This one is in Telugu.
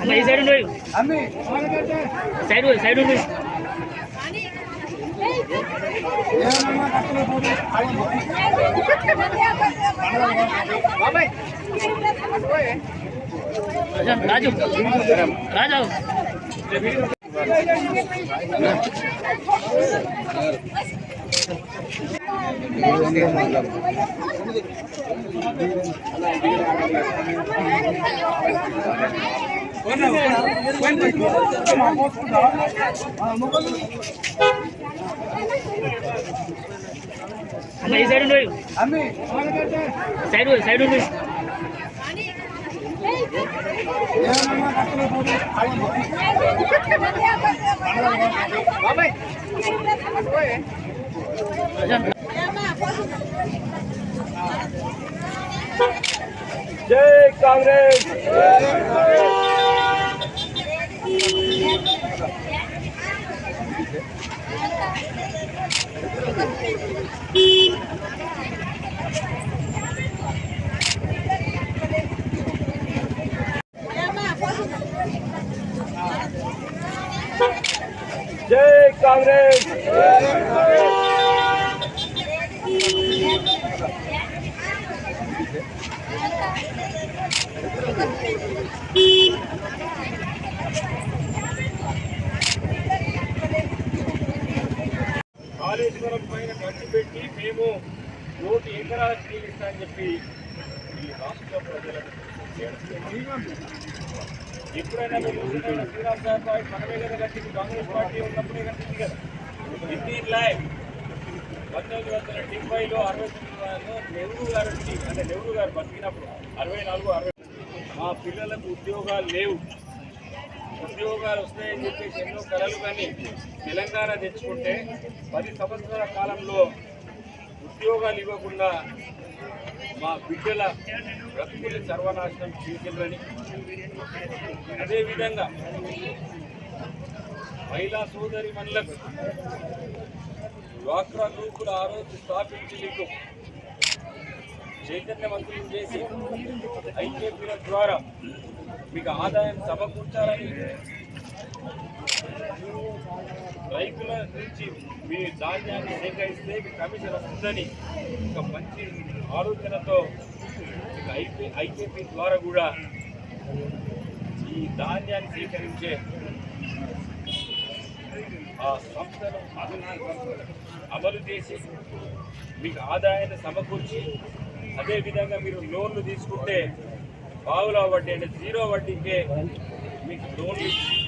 అమ్మ ఈ సైడ్ ఉండవు సైడ్ సైడ్ ఉండవు బాబాయ్ రాజు రాజు అమ్మ ఈ సైడ్ ఉండు సైడ్ పోయి, సైడ్ ఉండు जय कांग्रेस Thank you. జై కాంగ్రెస్ కాళేశ్వరం పైన ఖర్చు పెట్టి మేము కోటి ఎకరాలకు తీరుస్తా అని చెప్పి ఈ రాష్ట్ర ప్రజలకు ఎప్పుడైనా మీరు శ్రీరామ్ సార్ పార్టీ మనమే కదా కట్టింది కాంగ్రెస్ పార్టీ ఉన్నప్పుడే కట్టింది కదా. ఇండియన్ లైఫ్ పంతొమ్మిది వందల డెబ్బైలో అరవై తొమ్మిదిలో నెహ్రూ గారు అంటే నెహ్రూ గారు బతికినప్పుడు అరవై నాలుగు అరవై మా పిల్లలకు ఉద్యోగాలు లేవు. ఉద్యోగాలు వస్తాయని చెప్పేసి ఎన్నో కళలు కానీ తెలంగాణ తెచ్చుకుంటే పది సంవత్సరాల కాలంలో ఉద్యోగాలు ఇవ్వకుండా మా బిడ్డల బ్రతుకులు సర్వనాశనం చేసిండ్రని. అదేవిధంగా మహిళా సోదరి మనులకు డ్వాక్రా గ్రూపుల ఆ రోజు స్థాపించి మీకు చైతన్యవంతులు చేసి ఐక్యతల ద్వారా మీకు ఆదాయం సమకూర్చాలని నుంచి మీ ధాన్యాన్ని సేకరిస్తే మీకు కమిషన్ వస్తుందని ఒక మంచి ఆలోచనతో ఐపీ ఐకేపీ ద్వారా కూడా ఈ ధాన్యాన్ని సేకరించే ఆ సంస్థను అమలు చేసి మీకు ఆదాయాన్ని సమకూర్చి అదేవిధంగా మీరు లోన్లు తీసుకుంటే పావుల వడ్డీ అంటే జీరో వడ్డీకే మీకు లోన్లు ఇచ్చి